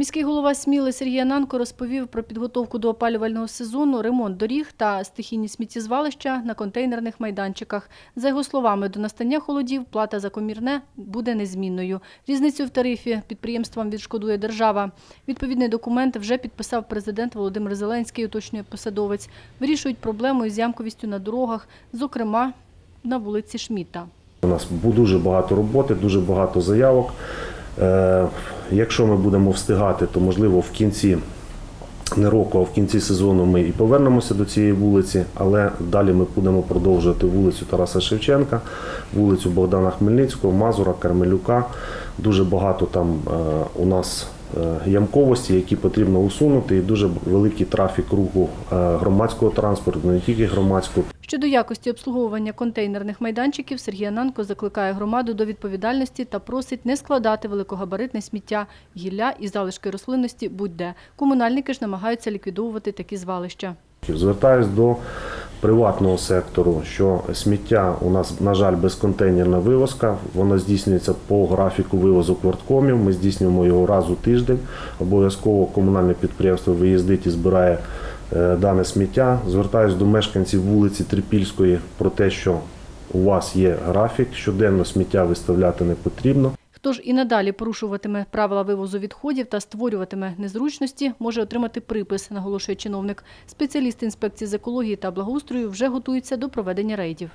Міський голова Сміли Сергій Ананко розповів про підготовку до опалювального сезону, ремонт доріг та стихійні сміттєзвалища на контейнерних майданчиках. За його словами, до настання холодів плата за комірне буде незмінною. Різницю в тарифі підприємствам відшкодує держава. Відповідний документ вже підписав президент Володимир Зеленський, уточнює посадовець. Вирішують проблему із ямковістю на дорогах, зокрема на вулиці Шміта. У нас дуже багато роботи, дуже багато заявок. Якщо ми будемо встигати, то можливо в кінці не року, а в кінці сезону ми і повернемося до цієї вулиці, але далі ми будемо продовжувати вулицю Тараса Шевченка, вулицю Богдана Хмельницького, Мазура, Кармелюка. Дуже багато там е, у нас ямковості, які потрібно усунути, і дуже великий трафік руху е, громадського транспорту, не тільки громадського. Щодо якості обслуговування контейнерних майданчиків, Сергій Ананко закликає громаду до відповідальності та просить не складати великогабаритне сміття, гілля і залишки рослинності будь-де. Комунальники ж намагаються ліквідовувати такі звалища. Звертаюсь до приватного сектору, що сміття у нас, на жаль, безконтейнерна вивозка. Вона здійснюється по графіку вивозу кварткомів. Ми здійснюємо його раз у тиждень. Обов'язково комунальне підприємство виїздить і збирає е, дане сміття. Звертаюсь до мешканців вулиці Трипільської про те, що у вас є графік, щоденно сміття виставляти не потрібно. Хто ж і надалі порушуватиме правила вивозу відходів та створюватиме незручності, може отримати припис, наголошує чиновник. Спеціалісти інспекції з екології та благоустрою вже готуються до проведення рейдів.